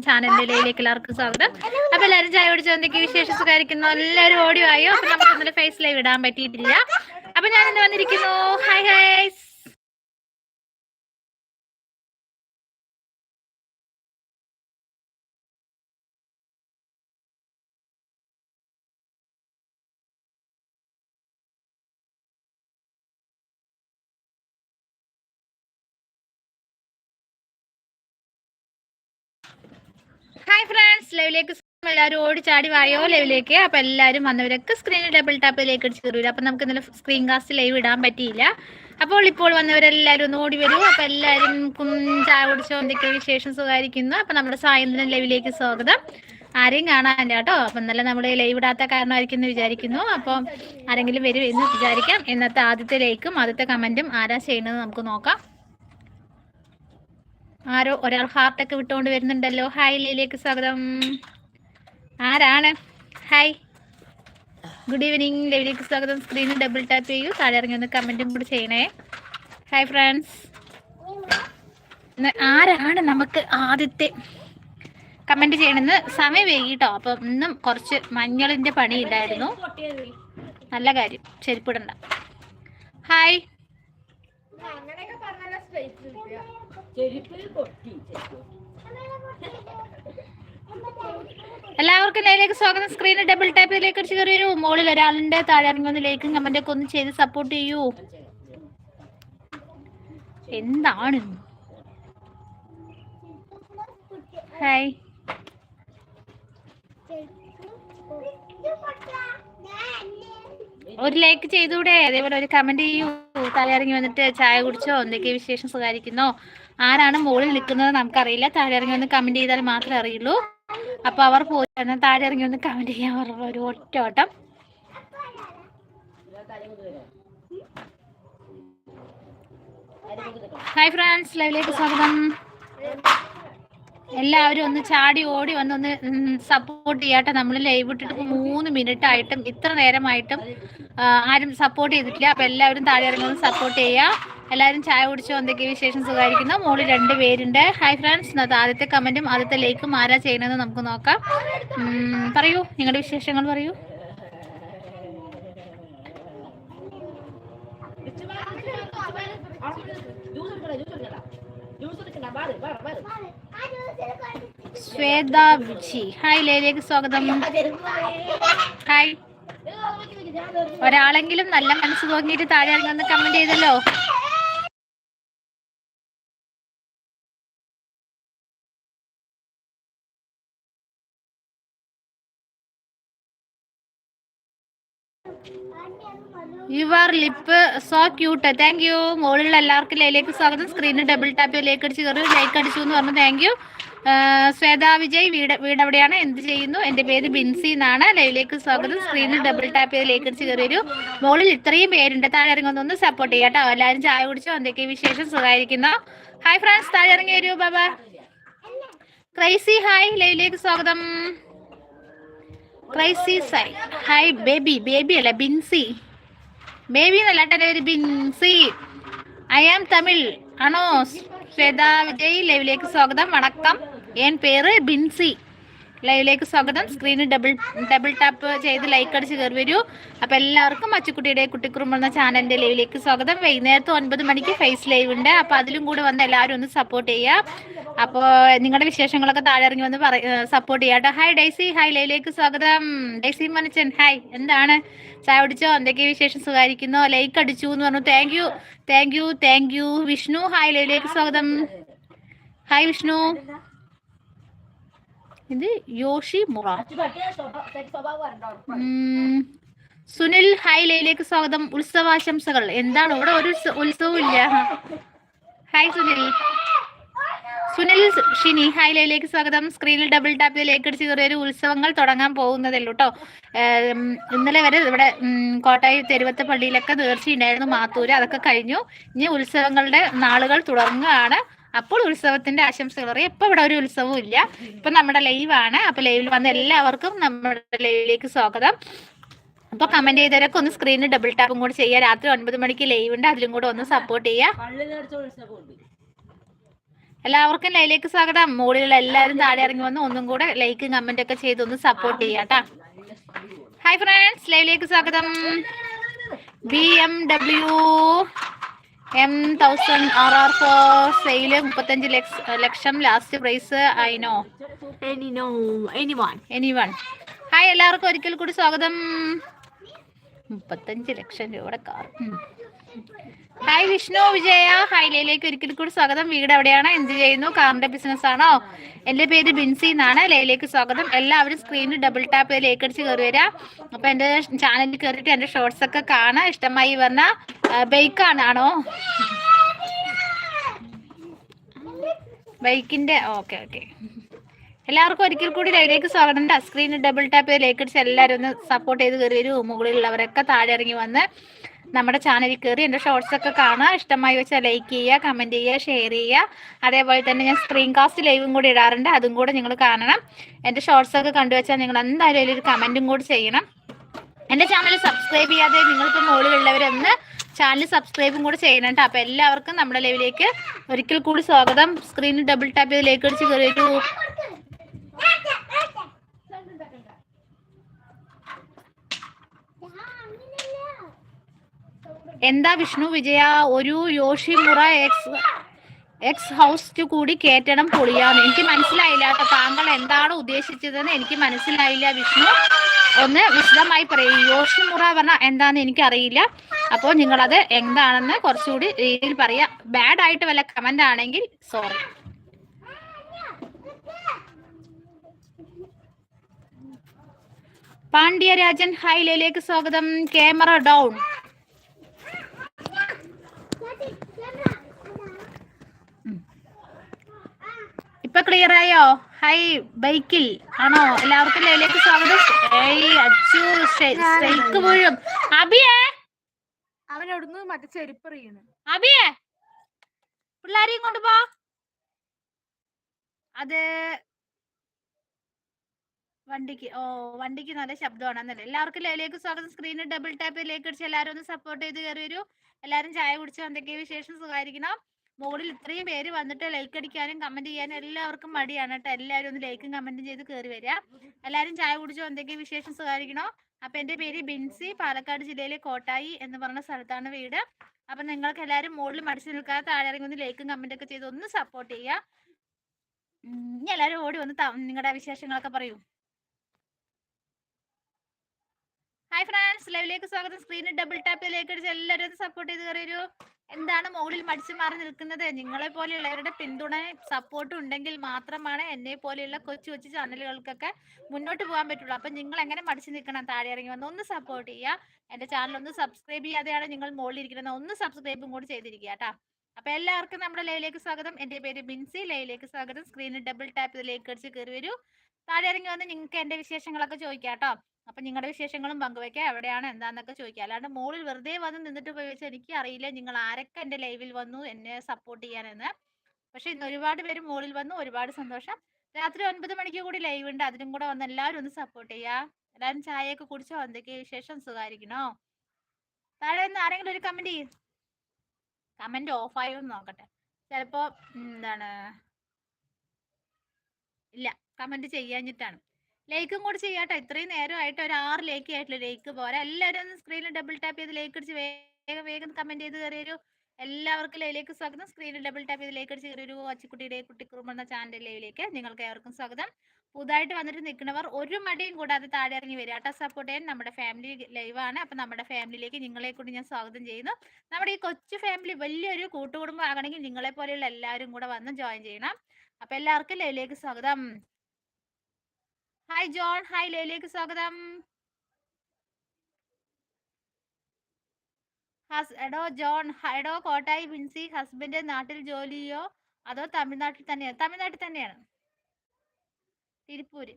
ചാനലിലേക്ക് എല്ലാവർക്കും സ്വാഗതം. അപ്പൊ എല്ലാവരും ചായ കുടിച്ച്? എന്തൊക്കെ വിശേഷം സുഖമായിരിക്കുന്നു എല്ലാവരും ഓഡിയോ ആയോ? അപ്പൊ നമുക്ക് ഇന്നലെ ഫേസ് ലൈവ് ഇടാൻ പറ്റിയിട്ടില്ല. അപ്പൊ ഞാൻ ഇന്ന് വന്നിരിക്കുന്നു. ഹായ് ഹായ് ലൈവിലേക്ക് എല്ലാവരും ഓടി ചാടി വായോ ലൈവിലേക്ക്? അപ്പൊ എല്ലാവരും വന്നവരൊക്കെ സ്ക്രീനിൽ ഡബിൾ ടാപ്പിലേക്ക് അടിച്ച് കയറൂല. അപ്പൊ നമുക്ക് ഇന്നലെ സ്ക്രീൻ കാസ്റ്റ് ലൈവ് ഇടാൻ പറ്റിയില്ല. അപ്പോൾ ഇപ്പോൾ വന്നവരെല്ലാവരും ഒന്ന് ഓടി വരൂ. അപ്പൊ എല്ലാവരും ചായ കുടിച്ചോ എന്തൊക്കെ വിശേഷം? സുഖമായിരിക്കുന്നു. അപ്പൊ നമ്മുടെ സായന്ത്രം ലൈവിലേക്ക് സ്വാഗതം. ആരെയും കാണാനില്ല കേട്ടോ. അപ്പൊ ഇന്നലെ നമ്മൾ ലൈവ് ഇടാത്ത കാരണമായിരിക്കും എന്ന് വിചാരിക്കുന്നു. അപ്പോൾ ആരെങ്കിലും വരും എന്ന് വിചാരിക്കാം. ഇന്നത്തെ ആദ്യത്തെ ലൈക്കും ആദ്യത്തെ കമന്റും ആരാ ചെയ്യുന്നത് നമുക്ക് നോക്കാം. ആരോ ഒരാൾ ഹാർട്ടൊക്കെ വിട്ടുകൊണ്ട് വരുന്നുണ്ടല്ലോ. ഹായ് ലീലേക്ക് സ്വാഗതം. ആരാണ്? ഹായ് ഗുഡ് ഈവനിങ് ലൈവിലേക്ക് സ്വാഗതം. സ്ക്രീനിൽ ഡബിൾ ടാപ്പ് ചെയ്യൂ. താഴെ ഇറങ്ങി ഒന്ന് കമന്റും കൂടി ചെയ്യണേ. ഹായ് ഫ്രണ്ട്സ് ആരാണ് നമുക്ക് ആദ്യത്തെ കമന്റ് ചെയ്യണമെന്ന് സമയം വൈകിട്ടോ? അപ്പം ഇന്നും കുറച്ച് മഞ്ഞളിന്റെ പണി പണിയില്ലായിരുന്നു. നല്ല കാര്യം. ചെരുപ്പിടണ്ട ഹായ് എല്ലാവർക്കും നേരിലേക്ക് സ്വാഗതം. സ്ക്രീനിൽ ഡബിൾ കയറി വരൂ മുകളിൽ ഒരാളുണ്ട് താഴെ ഇറങ്ങി ഒന്ന് ലൈക്കും കമന്റ് ഒക്കെ ഒന്ന് ചെയ്ത് സപ്പോർട്ട് ചെയ്യൂ. എന്താണ്? ഹായ് ഒരു ലൈക്ക് ചെയ്തൂടെ. അതേപോലെ ഒരു കമന്റ് ചെയ്യൂ. തലയിറങ്ങി വന്നിട്ട് ചായ കുടിച്ചോ? എന്തൊക്കെ വിശേഷം സുഖാരിക്കുന്നോ ആരാണ് മുകളിൽ നിൽക്കുന്നത് നമുക്കറിയില്ല. താഴെ ഇറങ്ങി ഒന്ന് കമന്റ് ചെയ്താൽ മാത്രമേ അറിയുള്ളൂ. അപ്പൊ അവർ പോയി. താഴെ ഇറങ്ങി ഒന്ന് കമന്റ് ചെയ്യാൻ ഒരു ഒറ്റ ഓട്ടം ഹായ് ഫ്രണ്ട്സ് ലൈവിലേക്ക് സ്വാഗതം. എല്ലാവരും ഒന്ന് ചാടി ഓടി വന്ന് ഒന്ന് സപ്പോർട്ട് ചെയ്യാട്ടെ. നമ്മൾ ലൈവ് ഇട്ടിട്ട് മൂന്ന് മിനിറ്റ് ആയിട്ടും ഇത്ര നേരമായിട്ടും ആരും സപ്പോർട്ട് ചെയ്തിട്ടില്ല. അപ്പൊ എല്ലാവരും താഴെ ഇറങ്ങി ഒന്ന് സപ്പോർട്ട് ചെയ്യുക എല്ലാവരും ചായ കുടിച്ചോ? എന്തൊക്കെ വിശേഷം? സുഖമായിരിക്കുന്നു. മോളിൽ രണ്ട് പേരുണ്ട്. ഹായ് ഫ്രണ്ട്സ് ഇന്നത്തെ ആദ്യത്തെ കമന്റും ആദ്യത്തെ ലൈക്കും ആരാ ചെയ്യണമെന്ന് നമുക്ക് നോക്കാം. പറയൂ. നിങ്ങളുടെ വിശേഷങ്ങൾ പറയൂ. ശ്വേത വിജി ഹായ് ലേലേക്ക് സ്വാഗതം. ഹായ് ഒരാളെങ്കിലും നല്ല മനസ്സ് തോന്നിയിട്ട് താഴെ ഇറങ്ങി ഒന്ന് കമന്റ് ചെയ്തല്ലോ. Your lip so cute thank you മുകളിലുള്ള എല്ലാവർക്കും ലൈലേക്ക് സ്വാഗതം. സ്ക്രീനിൽ ഡബിൾ ടാപ്പ് ലേക്ക് അടിച്ച് കയറി ലൈക്ക് അടിച്ചു എന്ന് പറഞ്ഞു താങ്ക് യു ശ്വേത വിജയ് വീട് വീട് എവിടെയാണ് എന്ത് ചെയ്യുന്നു? എന്റെ പേര് ബിൻസി എന്നാണ്. ലൈവിലേക്ക് സ്വാഗതം. സ്ക്രീനിൽ ഡബിൾ ടാപ്പ് ചെയ്ത് ലേക്ക് അടിച്ച് കയറി വരൂ മുകളിൽ ഇത്രയും പേരുണ്ട്. താഴെ ഇറങ്ങി ഒന്ന് സപ്പോർട്ട് ചെയ്യാം കേട്ടോ. എല്ലാവരും ചായ കുടിച്ചോ? എന്തൊക്കെ വിശേഷം? സുഖമായിരിക്കുന്നു? ഹായ് ഫ്രണ്ട്സ് താഴെ ഇറങ്ങി വരൂ ബാബ ക്രൈസി ഹായ് ലൈവിലേക്ക് സ്വാഗതം. ക്രൈസി സൈ ഹായ് ബേബി ബേബി അല്ല ബിൻസി. ബേബി എന്നല്ല എന്റെ പേര്. ബിൻസി. ഐ ആം തമിഴ് ആണോ? ശ്വേത വിജയ് ലൈവിലേക്ക് സ്വാഗതം. വണക്കം. എൻ പേര് ബിൻസി. ലൈവിലേക്ക് സ്വാഗതം. സ്ക്രീനിൽ ഡബിൾ ഡബിൾ ടാപ്പ് ചെയ്ത് ലൈക്ക് അടിച്ച് കയറി വരൂ. അപ്പോൾ എല്ലാവർക്കും അച്ചുക്കുട്ടിയുടെ കുട്ടിക്കുറുമ്പ് എന്ന ചാനലിന്റെ ലൈവിലേക്ക് സ്വാഗതം. വൈകുന്നേരത്ത് ഒൻപത് മണിക്ക് ഫേസ് ലൈവ് ഉണ്ട്. അപ്പോൾ അതിലും കൂടെ വന്ന് എല്ലാവരും ഒന്ന് സപ്പോർട്ട് ചെയ്യുക അപ്പോൾ നിങ്ങളുടെ വിശേഷങ്ങളൊക്കെ താഴെ ഇറങ്ങി വന്ന് പറ സപ്പോർട്ട് ചെയ്യാം കേട്ടോ. Hi Dicey. ഹായ് ലൈവിലേക്ക് സ്വാഗതം. ഡൈസി മനച്ചൻ ഹായ് എന്താണ്? ചായ കുടിച്ചോ? എന്തൊക്കെ വിശേഷം? സുഖമായിരിക്കുന്നോ? ലൈക്ക് അടിച്ചു എന്ന് പറഞ്ഞു. Thank you thank you thank you Vishnu. Hi ലൈവിലേക്ക് സ്വാഗതം. ഹായ് വിഷ്ണു. ഇത് യോഷി മുറ. സുനിൽ ഹായ് ലൈലേക്ക് സ്വാഗതം. ഉത്സവാശംസകൾ. എന്താണ്? ഇവിടെ ഒരു ഉത്സവം ഇല്ല. ഹായ് സുനിൽ. സുനിൽ ഷിനി ഹായ് ലൈലേക്ക് സ്വാഗതം. സ്ക്രീനിൽ ഡബിൾ ടാപ്പ് ചെയ്ത് ലേക്ക് അടിച്ച് കയറിയ ഒരു ഉത്സവങ്ങൾ തുടങ്ങാൻ പോകുന്നതല്ലോ കേട്ടോ ഇന്നലെ വരെ ഇവിടെ കോട്ടായി തെരുവത്തെ പള്ളിയിലൊക്കെ നേർച്ചയുണ്ടായിരുന്നു. മാത്തൂര്. അതൊക്കെ കഴിഞ്ഞു. ഇനി ഉത്സവങ്ങളുടെ നാളുകൾ തുടങ്ങുകയാണ്. അപ്പോൾ ഉത്സവത്തിന്റെ ആശംസകൾ അറിയാം ഇപ്പൊ ഇവിടെ ഒരു ഉത്സവവും ഇല്ല. ഇപ്പൊ നമ്മുടെ ലൈവാണ് അപ്പൊ ലൈവിൽ വന്ന എല്ലാവർക്കും നമ്മുടെ ലൈവിലേക്ക് സ്വാഗതം. അപ്പൊ കമന്റ് ചെയ്തവരൊക്കെ ഒന്ന് സ്ക്രീനിൽ ഡബിൾ ടാപ്പും കൂടെ ചെയ്യുക. രാത്രി ഒൻപത് മണിക്ക് ലൈവ് ഉണ്ട്. അതിലും കൂടെ ഒന്ന് സപ്പോർട്ട് ചെയ്യുക. എല്ലാവർക്കും ലൈവിലേക്ക് സ്വാഗതം. മുകളിലുള്ള എല്ലാവരും താഴെ ഇറങ്ങി വന്ന് ഒന്നും കൂടെ ലൈക്ക് കമന്റ് ഒക്കെ ചെയ്ത് ഒന്ന് സപ്പോർട്ട് ചെയ്യാട്ടാ ഹായ് ഫ്രണ്ട്സ് ലൈവിലേക്ക് സ്വാഗതം. B M W M thousand R R for sale മുപ്പത്തഞ്ച് lakh last price no, anyone. Anyone hi എല്ലാവർക്കും ഒരിക്കൽ കൂടി സ്വാഗതം. മുപ്പത്തഞ്ച് ലക്ഷം രൂപയുടെ കാർ. ഹായ് വിഷ്ണു വിജയ ഹൈലയിലേക്ക് ഒരിക്കൽ കൂടി സ്വാഗതം. വീട് എവിടെയാണ് എന്ത് ചെയ്യുന്നു? കാറിന്റെ ബിസിനസ് ആണോ? എന്റെ പേര് ബിൻസി എന്നാണ്. ലയിലേക്ക് സ്വാഗതം. എല്ലാവരും സ്ക്രീനിൽ ഡബിൾ ടാപ്പ് ചെയ്ത് ലേക്കടിച്ച് കയറി വരാം. അപ്പൊ എന്റെ ചാനലിൽ കയറിയിട്ട് എന്റെ ഷോർട്സ് ഒക്കെ കാണാം. ഇഷ്ടമായി വന്ന ബൈക്കാണ് ആണോ. ബൈക്കിന്റെ ഓക്കെ ഓക്കെ എല്ലാവർക്കും ഒരിക്കൽ കൂടി ലൈലേക്ക് സ്വാഗതം. സ്ക്രീനിൽ ഡബിൾ ടാപ്പ് ചെയ്ത് ലേക്കടിച്ച് എല്ലാവരും ഒന്ന് സപ്പോർട്ട് ചെയ്ത് കയറി വരൂ. മുകളിലുള്ളവരൊക്കെ താഴെ ഇറങ്ങി വന്ന് നമ്മുടെ ചാനലിൽ കയറി എന്റെ ഷോർട്സ് ഒക്കെ കാണുക ഇഷ്ടമായി വെച്ചാൽ ലൈക്ക് ചെയ്യുക കമന്റ് ചെയ്യുക ഷെയർ ചെയ്യുക. അതേപോലെ തന്നെ ഞാൻ സ്ക്രീൻ കാസ്റ്റ് ലൈവും കൂടി ഇടാറുണ്ട്. അതും കൂടെ നിങ്ങൾ കാണണം. എന്റെ ഷോർട്സ് ഒക്കെ കണ്ടുവച്ചാൽ നിങ്ങൾ എന്തായാലും ഒരു കമന്റും കൂടി ചെയ്യണം. എന്റെ ചാനൽ സബ്സ്ക്രൈബ് ചെയ്യാതെ നിങ്ങൾക്ക് മുകളിലുള്ളവരൊന്ന് ചാനൽ സബ്സ്ക്രൈബും കൂടി ചെയ്യണം കേട്ടോ. അപ്പോൾ എല്ലാവർക്കും നമ്മുടെ ലൈവിലേക്ക് ഒരിക്കൽ കൂടി സ്വാഗതം. സ്ക്രീനിൽ ഡബിൾ ടാപ്പ് ചെയ്ത് ലൈക്ക് അടിച്ച് കയറി ഒരു എന്താ വിഷ്ണു വിജയ? ഒരു യോഷിമുറ എക്സ് എക്സ് ഹൗസ് കൂടി കേറ്റണം പൊളിയാണ് എനിക്ക് മനസ്സിലായില്ല കേട്ടോ. താങ്കൾ എന്താണ് ഉദ്ദേശിച്ചതെന്ന് എനിക്ക് മനസ്സിലായില്ല വിഷ്ണു. ഒന്ന് വിശദമായി പറയൂ. യോഷിമുറ പറഞ്ഞ എന്താന്ന് എനിക്കറിയില്ല. അപ്പോൾ നിങ്ങളത് എന്താണെന്ന് കുറച്ചുകൂടി രീതിയിൽ പറയാ. ബാഡ് ആയിട്ട് വല്ല കമന്റ് ആണെങ്കിൽ സോറി പാണ്ഡ്യരാജൻ ഹൈലയിലേക്ക് സ്വാഗതം. ക്യാമറ ഡൗൺ ഇപ്പൊ ക്ലിയർ ആയോ ഹൈ ബൈക്കിൽ. ആണോ? എല്ലാവർക്കും ലൈലേക്ക് സ്വാഗതം. ഏയ് അച്ചു സ്ട്രൈക്ക് വീഴും അബിയേ? അവൻ അവിടുന്ന് മറ്റേ ചെരുപ്പ് എറിയണ്. അബിയേ? പിള്ളേരെയും കൊണ്ടുപോ അത് വണ്ടിക്ക് ഓ വണ്ടിക്ക് നല്ല ശബ്ദമാണെന്നല്ലേ. എല്ലാവർക്കും ലൈലേക്ക് സ്വാഗതം. സ്ക്രീനിൽ ഡബിൾ ടാപ്പ് ലേക്ക് അടിച്ച് എല്ലാവരും ഒന്ന് സപ്പോർട്ട് ചെയ്ത് കയറി വരൂ. എല്ലാവരും ചായ കുടിച്ചോ? എന്തൊക്കെയാ വിശേഷം? സുഖമായിരിക്കണം? മുകളിൽ ഇത്രയും പേര് വന്നിട്ട് ലൈക്ക് അടിക്കാനും കമന്റ് ചെയ്യാനും എല്ലാവർക്കും മടിയാണ് കേട്ടോ. എല്ലാവരും ഒന്ന് ലൈക്കും കമന്റും ചെയ്ത് കയറി വരിക എല്ലാവരും ചായ കുടിച്ചോ? എന്തൊക്കെ വിശേഷം? സുഖമായിരിക്കണോ? അപ്പൊ എന്റെ പേര് ബിൻസി. പാലക്കാട് ജില്ലയിലെ കോട്ടായി എന്ന് പറഞ്ഞ സ്ഥലത്താണ് വീട്. അപ്പൊ നിങ്ങൾക്ക് എല്ലാവരും മുകളിൽ മടിച്ചു നിൽക്കാതെ താഴെ ഇറങ്ങി ഒന്ന് ലൈക്കും കമന്റ് ഒക്കെ ചെയ്ത് ഒന്ന് സപ്പോർട്ട് ചെയ്യുക ഇനി എല്ലാവരും ഓടി വന്ന് നിങ്ങളുടെ വിശേഷങ്ങളൊക്കെ പറയൂ. ഹായ് ഫ്രണ്ട്സ് ലൈവിലേക്ക് സ്വാഗതം. സ്ക്രീനിൽ ഡബിൾ ടാപ്പ് ലൈക്ക് അടിച്ച് എല്ലാവരും സപ്പോർട്ട് ചെയ്ത് കയറിയൊരു എന്താണ് മുകളിൽ മടിച്ചു മാറി നിൽക്കുന്നത്? നിങ്ങളെ പോലെയുള്ളവരുടെ പിന്തുണ സപ്പോർട്ട് ഉണ്ടെങ്കിൽ മാത്രമാണ് എന്നെ പോലെയുള്ള കൊച്ചു കൊച്ചു ചാനലുകൾക്കൊക്കെ മുന്നോട്ട് പോകാൻ പറ്റുള്ളൂ. അപ്പം നിങ്ങൾ എങ്ങനെ മടിച്ചു നിൽക്കണം? താഴെ ഇറങ്ങി വന്ന് ഒന്ന് സപ്പോർട്ട് ചെയ്യുക. എന്റെ ചാനൽ ഒന്ന് സബ്സ്ക്രൈബ് ചെയ്യാതെയാണ് നിങ്ങൾ മുകളിൽ ഇരിക്കുന്നത്. ഒന്ന് സബ്സ്ക്രൈബും കൂടി ചെയ്തിരിക്കുക കേട്ടോ. അപ്പൊ എല്ലാവർക്കും നമ്മുടെ ലൈവിലേക്ക് സ്വാഗതം. എന്റെ പേര് ബിൻസി. ലൈവിലേക്ക് സ്വാഗതം. സ്ക്രീനിൽ ഡബിൾ ടാപ്പ് ഇതിലേക്ക് അടിച്ച് കയറി വരൂ. താഴെ ഇറങ്ങി വന്ന് നിങ്ങൾക്ക് എന്റെ വിശേഷങ്ങളൊക്കെ ചോദിക്കാം കേട്ടോ. അപ്പൊ നിങ്ങളുടെ വിശേഷങ്ങളും പങ്കുവെക്കാം എവിടെയാണ് എന്താന്നൊക്കെ ചോദിക്കാം. അല്ലാണ്ട് മോളിൽ വെറുതെ വന്ന് നിന്നിട്ട് പോയി വെച്ചാൽ എനിക്ക് അറിയില്ല നിങ്ങൾ ആരൊക്കെ എന്റെ ലൈവിൽ വന്നു എന്നെ സപ്പോർട്ട് ചെയ്യാനെന്ന്. പക്ഷെ ഇന്ന് ഒരുപാട് പേര് മോളിൽ വന്നു ഒരുപാട് സന്തോഷം. രാത്രി ഒൻപത് മണിക്ക് കൂടി ലൈവ് ഉണ്ട് അതിനും കൂടെ വന്ന് എല്ലാവരും ഒന്ന് സപ്പോർട്ട് ചെയ്യാ. എല്ലാവരും ചായയൊക്കെ കുടിച്ചോ? എന്തൊക്കെ വിശേഷം? സുഖമായിരിക്കണോ താഴെ ഒന്ന് ആരെങ്കിലും ഒരു കമന്റ് ചെയ്യും. കമന്റ് ഓഫ് ആയോ എന്ന് നോക്കട്ടെ. ചിലപ്പോ എന്താണ്? ഇല്ല കമന്റ് ചെയ്യാഞ്ഞിട്ടാണ്. ലൈക്കും കൂടി ചെയ്യാട്ടോ. ഇത്രയും നേരമായിട്ട് ഒരു ആറ് ലേക്ക് ആയിട്ടുള്ള ലേക്ക് പോരാ. എല്ലാവരും ഒന്ന് സ്ക്രീനിൽ ഡബിൾ ടാപ്പ് ചെയ്ത് ലേക്ക് അടിച്ച് വേഗം വേഗം കമന്റ് ചെയ്ത് കയറി ഒരു എല്ലാവർക്കും ലൈവിലേക്ക് സ്വാഗതം. സ്ക്രീനിൽ ഡബിൾ ടാപ്പ് ചെയ്ത് ലേക്ക് അടിച്ച് കയറി ഒരു അച്ചിക്കുട്ടിയുടെ കുട്ടിക്കുറുമ്പ് എന്ന ചാനൽ ലൈവിലേക്ക് നിങ്ങൾക്ക് ഏവർക്കും സ്വാഗതം. പുതുതായിട്ട് വന്നിട്ട് നിൽക്കുന്നവർ ഒരു മടിയും കൂടാതെ താഴെ ഇറങ്ങി വരിക. കേട്ടോ സപ്പോർട്ട് ചെയ്യാൻ നമ്മുടെ ഫാമിലി ലൈവാണ് അപ്പം നമ്മുടെ ഫാമിലിയിലേക്ക് നിങ്ങളെ കൂടി ഞാൻ സ്വാഗതം ചെയ്യുന്നു. നമ്മുടെ ഈ കൊച്ചു ഫാമിലി വലിയൊരു കൂട്ടുകുടുംബം ആകണമെങ്കിൽ നിങ്ങളെ പോലെയുള്ള എല്ലാവരും കൂടെ വന്ന് ജോയിൻ ചെയ്യണം. അപ്പം എല്ലാവർക്കും ലൈവിലേക്ക് സ്വാഗതം. ഹായ് ജോൺ ഹായ് ലൈലേക്ക് സ്വാഗതം. ഹസ് എടോ ജോൺ എടോ കോട്ടായി വിൻസി ഹസ്ബൻഡ് നാട്ടിൽ ജോലിയോ? അതോ തമിഴ്നാട്ടിൽ തന്നെയാണ് തമിഴ്നാട്ടിൽ തന്നെയാണ്. തിരുപ്പൂര്.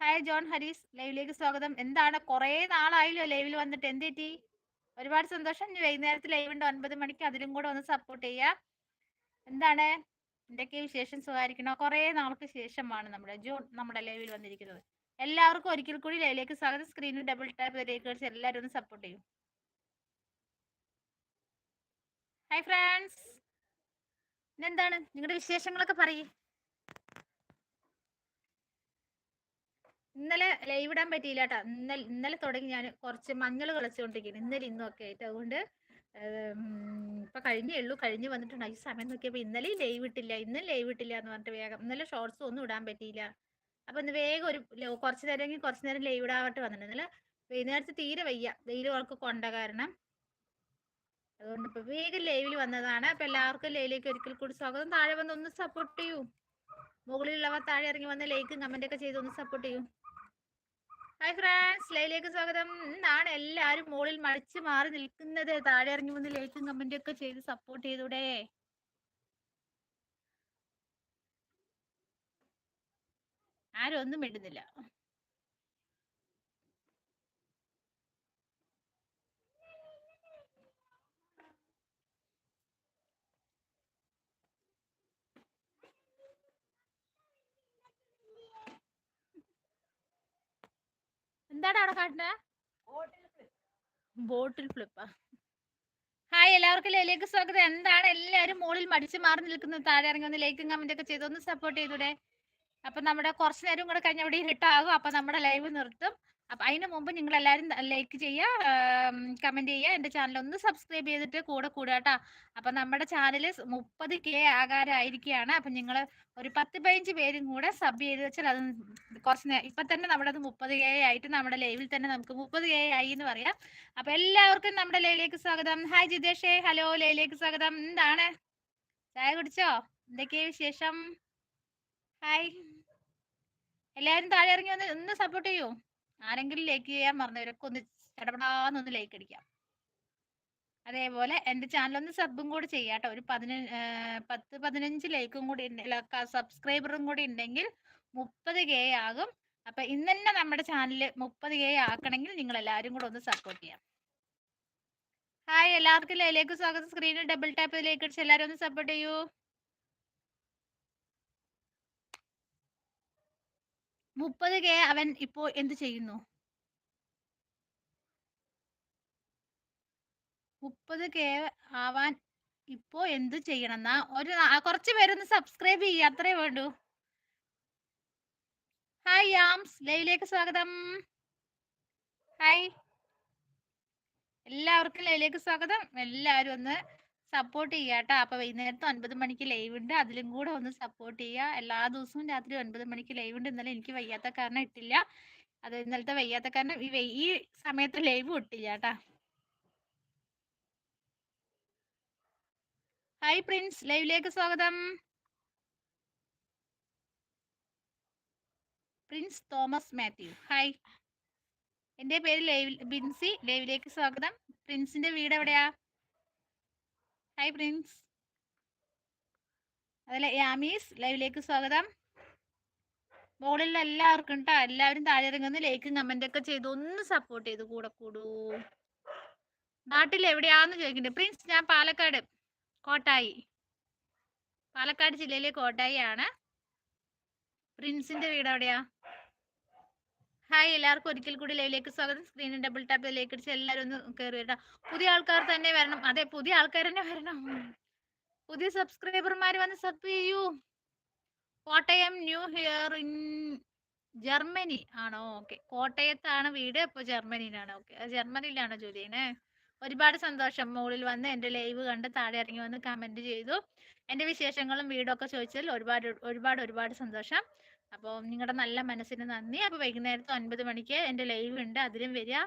ഹായ് ജോൺ ഹരീസ് ലൈവിലേക്ക് സ്വാഗതം. എന്താണ്? കുറേ നാളായല്ലോ ലൈവിൽ വന്നിട്ട്. എന്തേറ്റി ഒരുപാട് സന്തോഷം. വൈകുന്നേരത്ത് ലൈവ് ഉണ്ട്. ഒൻപത് മണിക്ക് അതിലും കൂടെ ഒന്ന് സപ്പോർട്ട് ചെയ്യാം. എന്താണ്? എന്തൊക്കെ വിശേഷം സുഖമായിരിക്കണോ? കുറേ നാൾക്ക് ശേഷമാണ് നമ്മുടെ ജൂൺ നമ്മുടെ ലൈവിൽ വന്നിരിക്കുന്നത്. എല്ലാവർക്കും ഒരിക്കൽ കൂടി ലൈവിലേക്ക് സ്വാഗതം. സ്ക്രീനിൽ ഡബിൾ ടാപ്പ് വരേക്ക് എല്ലാവരും ഒന്ന് സപ്പോർട്ട് ചെയ്യും. ഹായ് ഫ്രണ്ട്സ് എന്താണ് നിങ്ങളുടെ വിശേഷങ്ങളൊക്കെ പറയേ. ഇന്നലെ ലൈവ് ഇടാൻ പറ്റിയില്ല കേട്ടോ. ഇന്നലെ ഇന്നലെ തുടങ്ങി ഞാൻ കുറച്ച് മഞ്ഞൾ കളിച്ചുകൊണ്ടിരിക്കുന്നു ഇന്നലെ ഇന്നും ഒക്കെ ആയിട്ട്. അതുകൊണ്ട് ഇപ്പൊ കഴിഞ്ഞേ ഉള്ളൂ. കഴിഞ്ഞ് വന്നിട്ടുണ്ട്. ഈ സമയം നോക്കിയപ്പോൾ ഇന്നലെ ലൈവ് ഇട്ടില്ല. ഇന്നും ലൈവ് ഇട്ടില്ല എന്ന് പറഞ്ഞിട്ട് വേഗം. ഇന്നലെ ഷോർട്സ് ഒന്നും ഇടാൻ പറ്റിയില്ല. അപ്പൊ ഇന്ന് വേഗം ഒരു കുറച്ച് നേരമെങ്കിൽ കുറച്ച് നേരം ലൈവ് ഇടാവട്ടെ വന്നിട്ടുണ്ട് ഇന്നലെ വൈകുന്നേരത്ത് തീരെ വയ്യ. വെയിൽ അവൾക്ക് കൊണ്ട കാരണം. അതുകൊണ്ട് ഇപ്പൊ വേഗം ലൈവിൽ വന്നതാണ്. അപ്പൊ എല്ലാവർക്കും ലൈവിലേക്ക് ഒരിക്കൽ കൂടി സ്വാഗതം. താഴെ വന്ന് ഒന്ന് സപ്പോർട്ട് ചെയ്യൂ. മുകളിലുള്ളവർ താഴെ ഇറങ്ങി വന്ന് ലൈക്കും കമന്റ് ഒക്കെ ചെയ്ത് ഒന്ന് സപ്പോർട്ട് ചെയ്യൂ. ഹായ് ഫ്രണ്ട്സ് ലൈലേക്ക് സ്വാഗതം. ഇന്നാണ് എല്ലാവരും മോളിൽ മടിച്ച് മാറി നിൽക്കുന്നത്. താഴെ ഇറങ്ങി വന്ന് ലൈക്കും കമന്റ് ഒക്കെ ചെയ്ത് സപ്പോർട്ട് ചെയ്തൂടെ. ആരും ഒന്നും മിണ്ടുന്നില്ല. എന്താണ് അവിടെ കാട്ടുന്നത് ബോട്ടിൽ ഫ്ലിപ്പാ ഹായ് എല്ലാവർക്കും ലൈലേക്ക് സ്വാഗതം. എന്താണ്? എല്ലാവരും മുകളിൽ മടിച്ചു മാറി നിൽക്കുന്നത് താഴെ ഇറങ്ങി ഒന്ന് ലൈക്കും കമന്റ് ഒക്കെ ചെയ്ത് ഒന്ന് സപ്പോർട്ട് ചെയ്തൂടെ. അപ്പൊ നമ്മുടെ കുറച്ചു നേരം കൂടെ കഴിഞ്ഞ അവിടെ ഇരുട്ടാകും. അപ്പൊ നമ്മുടെ ലൈവ് നിർത്തും. അപ്പൊ അതിന് മുമ്പ് നിങ്ങൾ എല്ലാവരും ലൈക്ക് ചെയ്യുക കമന്റ് ചെയ്യുക എന്റെ ചാനൽ ഒന്ന് സബ്സ്ക്രൈബ് ചെയ്തിട്ട് കൂടെ കൂടുക കേട്ടോ അപ്പൊ നമ്മുടെ ചാനൽ മുപ്പത് കെ ആകാരായിരിക്കുകയാണ് അപ്പൊ നിങ്ങൾ ഒരു പത്ത് പതിനഞ്ച് പേരും കൂടെ സബ് ചെയ്ത് വെച്ചാൽ അത് കുറച്ച് ഇപ്പൊ തന്നെ നമ്മുടെ അത് മുപ്പത് കെ ആയിട്ട് നമ്മുടെ ലൈവിൽ തന്നെ നമുക്ക് മുപ്പത് കെ ആയി എന്ന് പറയാം. അപ്പൊ എല്ലാവർക്കും നമ്മുടെ ലൈലേക്ക് സ്വാഗതം. ഹായ് ജിതേഷേ. ഹലോ ലൈലേക്ക് സ്വാഗതം. എന്താണ്? ചായ കുടിച്ചോ? എന്തൊക്കെയാ വിശേഷം? ഹായ് എല്ലാവരും താഴെ ഇറങ്ങി വന്ന് ഒന്ന് സപ്പോർട്ട് ചെയ്യൂ. ആരെങ്കിലും ലൈക്ക് ചെയ്യാൻ മറന്നവരൊക്കെ ഒന്ന് ഇടപെടാന്നൊന്ന് ലൈക്ക് അടിക്കാം. അതേപോലെ എന്റെ ചാനൽ ഒന്ന് സബും കൂടി ചെയ്യാട്ടോ ഒരു പതിനഞ്ച് പത്ത് പതിനഞ്ച് ലൈക്കും കൂടി സബ്സ്ക്രൈബറും കൂടി ഉണ്ടെങ്കിൽ മുപ്പത് കെ ആകും. അപ്പൊ ഇന്ന് തന്നെ നമ്മുടെ ചാനൽ മുപ്പത് കെ ആക്കണമെങ്കിൽ നിങ്ങൾ എല്ലാവരും കൂടെ ഒന്ന് സപ്പോർട്ട് ചെയ്യാം. ഹായ് എല്ലാവർക്കും ലൈലേക്ക് സ്വാഗതം. സ്ക്രീനിൽ ഡബിൾ ടാപ്പ് ലൈക്ക് അടിച്ച് എല്ലാവരും ഒന്ന് സപ്പോർട്ട് ചെയ്യൂ. മുപ്പത് കെ അവൻ ഇപ്പോ എന്ത് ചെയ്യുന്നു? മുപ്പത് കെ ആവാൻ ഇപ്പോ എന്ത് ചെയ്യണം? എന്നാ ഒരു കുറച്ച് പേരൊന്ന് സബ്സ്ക്രൈബ് ചെയ്യുക അത്രേ വേണ്ടൂ. ഹായ് യാംസ് ലൈവിലേക്ക് സ്വാഗതം. ഹായ് എല്ലാവർക്കും ലൈവിലേക്ക് സ്വാഗതം. എല്ലാവരും ഒന്ന് സപ്പോർട്ട് ചെയ്യുക കേട്ടോ അപ്പൊ വൈകുന്നേരത്തെ ഒൻപത് മണിക്ക് ലൈവ് ഉണ്ട് അതിലും കൂടെ ഒന്ന് സപ്പോർട്ട് ചെയ്യുക എല്ലാ ദിവസവും രാത്രി ഒൻപത് മണിക്ക് ലൈവ് ഉണ്ട് ഇന്നലെ എനിക്ക് വയ്യാത്ത കാരണം ഇട്ടില്ല. അത് ഇന്നലത്തെ വയ്യാത്ത കാരണം ഈ ഈ സമയത്ത് ലൈവ് ഇട്ടില്ല കേട്ടാ ഹായ് പ്രിൻസ്. ലൈവിലേക്ക് സ്വാഗതം. പ്രിൻസ് തോമസ് മാത്യു. ഹായ്. എന്റെ പേര് ലൈവ് ബിൻസി. ലൈവിലേക്ക് സ്വാഗതം. പ്രിൻസിന്റെ വീട് എവിടെയാ ഹായ് പ്രിൻസ്. അതല്ല യാമീസ് ലൈവിലേക്ക് സ്വാഗതം. മോളിൽ എല്ലാവർക്കും കേട്ടോ എല്ലാവരും താഴെ ഇറങ്ങുന്ന ലൈക്കും കമന്റ് ഒക്കെ ചെയ്ത്. ഒന്ന് സപ്പോർട്ട് ചെയ്ത് കൂടെ കൂടൂ. നാട്ടിൽ എവിടെയാന്ന് ചോദിക്കുന്നുണ്ട് പ്രിൻസ് ഞാൻ പാലക്കാട് കോട്ടായി. പാലക്കാട് ജില്ലയിലെ കോട്ടായി ആണ് പ്രിൻസിന്റെ വീട് എവിടെയാ ഹായ് എല്ലാവർക്കും ഒരിക്കൽ കൂടി ലൈവിലേക്ക് സ്വാഗതം. സ്ക്രീനിൽ ഡബിൾ ടാപ്പ് ലൈക്ക് അടിച്ച് എല്ലാവരും ഒന്ന് കയറി വരണം പുതിയ ആൾക്കാർ തന്നെ വരണം. അതെ പുതിയ ആൾക്കാർ തന്നെ വരണം. പുതിയ സബ്സ്ക്രൈബർമാർ വന്ന് സബ് ചെയ്യൂ. Kottayam new here in Germany. ആണോ? ഓക്കെ. കോട്ടയത്താണ് വീട്. അപ്പോൾ ജർമ്മനിയിലാണ്. ഓക്കെ. ജർമ്മനിയിലാണോ ജോലി ചെയ്യണേ? ഒരുപാട് സന്തോഷം. മുകളിൽ വന്ന് എന്റെ ലൈവ് കണ്ട് താഴെ ഇറങ്ങി വന്ന് കമന്റ് ചെയ്തു. എന്റെ വിശേഷങ്ങളും വീടൊക്കെ ചോദിച്ചതിൽ ഒരുപാട് ഒരുപാട് ഒരുപാട് സന്തോഷം. അപ്പോൾ നിങ്ങളുടെ നല്ല മനസ്സിന് നന്ദി. അപ്പോൾ വൈകുന്നേരത്തെ ഒൻപത് മണിക്ക് എന്റെ ലൈവ് ഉണ്ട്. അതിലും വരിക.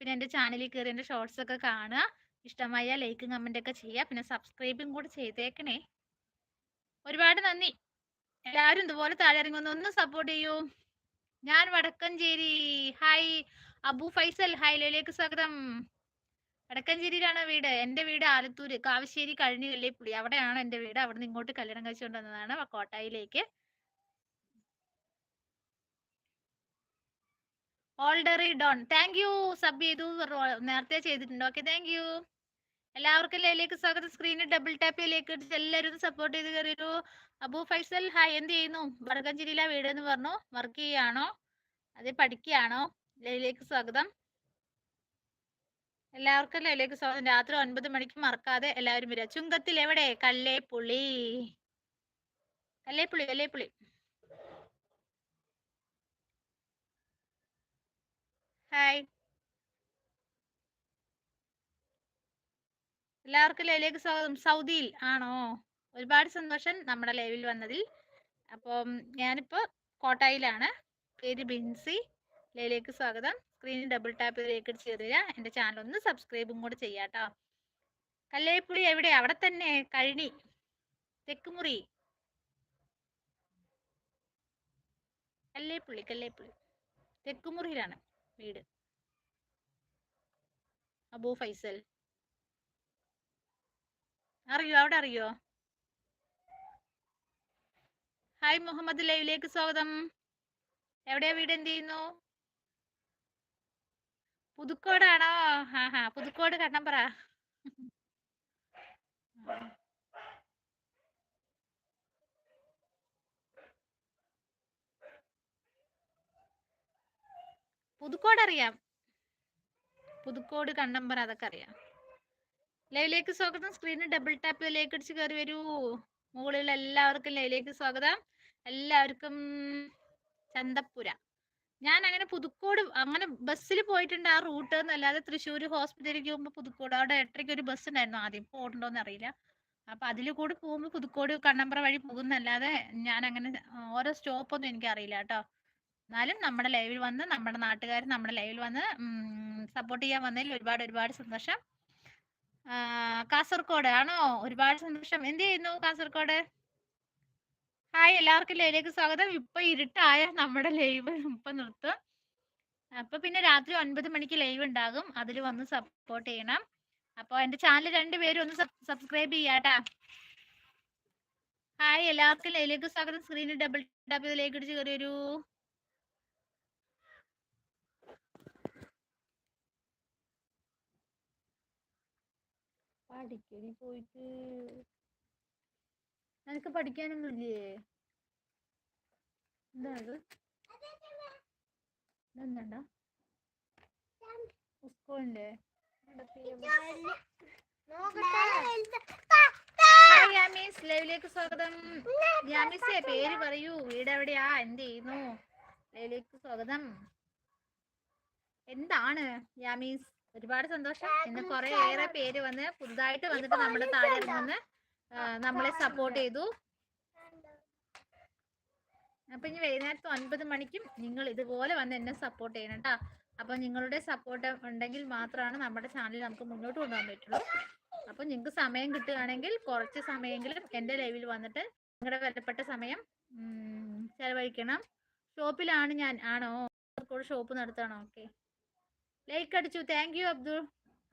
പിന്നെ എന്റെ ചാനലിൽ കയറി എന്റെ ഷോർട്സ് ഒക്കെ കാണുക. ഇഷ്ടമായ ലൈക്കും കമന്റ് ഒക്കെ ചെയ്യുക. പിന്നെ സബ്സ്ക്രൈബും കൂടെ ചെയ്തേക്കണേ. ഒരുപാട് നന്ദി. എല്ലാവരും ഇതുപോലെ താഴെ ഇറങ്ങി വന്ന് ഒന്ന് സപ്പോർട്ട് ചെയ്യൂ. ഞാൻ വടക്കഞ്ചേരി. ഹായ് അബു ഫൈസൽ. ഹായ് ലയിലേക്ക് സ്വാഗതം. വടക്കഞ്ചേരിയിലാണ് വീട്? എന്റെ വീട് ആലത്തൂര്. കാവശ്ശേരി കഴിഞ്ഞ പുളി അവിടെയാണ് എന്റെ വീട്. അവിടെ നിന്ന് ഇങ്ങോട്ട് കല്യാണം കഴിച്ചുകൊണ്ട് വന്നതാണ് കോട്ടായിലേക്ക്. Already done. Thank you sub ചെയ്തു. നേരത്തെ ചെയ്തിട്ടുണ്ട്. ഓക്കെ താങ്ക് യു എല്ലാവർക്കും ലൈലേക്ക് സ്വാഗതം. സ്ക്രീനിൽ ഡബിൾ ടാപ്പ് ലേക്ക് എല്ലാവരും സപ്പോർട്ട് ചെയ്ത് കയറിയൊരു. അബു ഫൈസൽ ഹായ് എന്ത് ചെയ്യുന്നു? വടക്കഞ്ചേരിയിലെ വീട് എന്ന് പറഞ്ഞു. വർക്ക് ചെയ്യാണോ? അത് പഠിക്കുകയാണോ? ലൈലേക്ക് സ്വാഗതം. എല്ലാവർക്കും ലൈവിലേക്ക് സ്വാഗതം. രാത്രി ഒൻപത് മണിക്ക് മറക്കാതെ എല്ലാവരും വരിക. ചുങ്കത്തിൽ എവിടെ? കല്ലേപ്പുളി കല്ലേപ്പുളി കല്ലേപ്പുള്ളി. ഹായ് എല്ലാവർക്കും ലൈവിലേക്ക് സ്വാഗതം. സൗദിയിൽ ആണോ? ഒരുപാട് സന്തോഷം നമ്മുടെ ലൈവിൽ വന്നതിൽ. അപ്പം ഞാനിപ്പോൾ കോട്ടായിലാണ്. പേര് ബിൻസി. ലൈവിലേക്ക് സ്വാഗതം. സ്ക്രീനിൽ ഡബിൾ ടാപ്പ് ചെയ്ത് ചെയ്ത് തരിക. എന്റെ ചാനൽ ഒന്ന് സബ്സ്ക്രൈബും കൂടെ ചെയ്യാട്ടോ കല്ലേപ്പുളി എവിടെ? അവിടെ തന്നെ. കഴിഞ്ഞി തെക്കുമുറി. കല്ലേപ്പുള്ളി കല്ലേപ്പുള്ളി തെക്കുമുറിയിലാണ്. വീട്. അബു ഫൈസൽ. അറിയോ? അവിടെ അറിയോ? ഹായ് മുഹമ്മദ് ലൈവിലേക്ക് സ്വാഗതം. എവിടെയാ വീട് എന്ത് ചെയ്യുന്നു? പുതുക്കോടാണോ? ഹാ ഹാ പുതുക്കോട് കണ്ണമ്പറ പുതുക്കോട് അറിയാം. പുതുക്കോട് കണ്ണമ്പറ അതൊക്കെ അറിയാം. ലൈവിലേക്ക് സ്വാഗതം. സ്ക്രീനിൽ ഡബിൾ ടാപ്പ് ലൈക്ക് അടിച്ച് കയറി വരൂ. മുകളിൽ എല്ലാവർക്കും ലൈവിലേക്ക് സ്വാഗതം. എല്ലാവർക്കും ചന്തപ്പുര. ഞാൻ അങ്ങനെ പുതുക്കോട് അങ്ങനെ ബസ്സിൽ പോയിട്ടുണ്ട് ആ റൂട്ട് എന്നല്ലാതെ തൃശ്ശൂർ ഹോസ്പിറ്റലിലേക്ക് പോകുമ്പോൾ പുതുക്കോട്. അവിടെ എട്ടരയ്ക്ക് ഒരു ബസ് ഉണ്ടായിരുന്നു. ആദ്യം പോകണ്ടോ ഓടുണ്ടോന്ന് അറിയില്ല. അപ്പൊ അതിൽ കൂടെ പോകുമ്പോൾ പുതുക്കോട് കണ്ണമ്പ്ര വഴി പോകുന്നല്ലാതെ ഞാൻ അങ്ങനെ ഓരോ സ്റ്റോപ്പൊന്നും എനിക്ക് അറിയില്ല കേട്ടോ. എന്നാലും നമ്മുടെ ലൈവിൽ വന്ന് നമ്മുടെ നാട്ടുകാർ നമ്മുടെ ലൈവിൽ വന്ന് സപ്പോർട്ട് ചെയ്യാൻ വന്നതിൽ ഒരുപാട് ഒരുപാട് സന്തോഷം. കാസർഗോഡ് ആണോ? ഒരുപാട് സന്തോഷം. എന്ത് ചെയ്യുന്നു കാസർഗോഡ്? ഹായ് എല്ലാവർക്കും ലൈവിലേക്ക് സ്വാഗതം. ഇപ്പൊ ഇരുട്ടായ നമ്മുടെ ലൈവ് ഇപ്പൊ നിർത്തും. അപ്പൊ പിന്നെ രാത്രി ഒൻപത് മണിക്ക് ലൈവ് ഉണ്ടാകും. അതിൽ വന്ന് സപ്പോർട്ട് ചെയ്യണം. അപ്പൊ എന്റെ ചാനൽ രണ്ടുപേരും ഒന്ന് സബ്സ്ക്രൈബ് ചെയ്യാട്ടാ ഹായ് എല്ലാവർക്കും ലൈവിലേക്ക് സ്വാഗതം. സ്ക്രീനിൽ ഡബിൾ ടാപ്പ് ചെയ്തിലേക്ക് അടിച്ച് കയറി വരൂ പഠിക്കടി പോയിട്ട് നിനക്ക് പഠിക്കാനൊന്നുമില്ലേ? എന്താണത് ഇതെന്താ സ്കൂളിന്റെ ലൈവിലേക്ക് സ്വാഗതം. യാമീസേ പേര് പറയൂ. വീട് എവിടെയാ എന്ത് ചെയ്യുന്നു? ലൈവിലേക്ക് സ്വാഗതം. എന്താണ് യാമീസ്? ഒരുപാട് സന്തോഷം. ഇന്ന് കുറെ ഏറെ പേര് വന്ന് പുതുതായിട്ട് വന്നിട്ട് നമ്മുടെ താഴെ നിന്ന് നമ്മളെ സപ്പോർട്ട് ചെയ്തു. അപ്പൊ ഇനി വൈകുന്നേരത്ത് ഒൻപത് മണിക്കും നിങ്ങൾ ഇതുപോലെ വന്ന് എന്നെ സപ്പോർട്ട് ചെയ്യണം കേട്ടോ അപ്പൊ നിങ്ങളുടെ സപ്പോർട്ട് ഉണ്ടെങ്കിൽ മാത്രമാണ് നമ്മുടെ ചാനൽ നമുക്ക് മുന്നോട്ട് കൊണ്ടുപോകാൻ പറ്റുള്ളൂ. അപ്പൊ നിങ്ങൾക്ക് സമയം കിട്ടുകയാണെങ്കിൽ കുറച്ച് സമയമെങ്കിലും എന്റെ ലൈവിൽ വന്നിട്ട് നിങ്ങളുടെ വിലപ്പെട്ട സമയം ചെലവഴിക്കണം. ഷോപ്പിലാണ് ഞാൻ ആണോ? ഷോപ്പ് നടത്തണോ? ഓക്കെ ലൈക്ക് അടിച്ചു. Thank you Abdul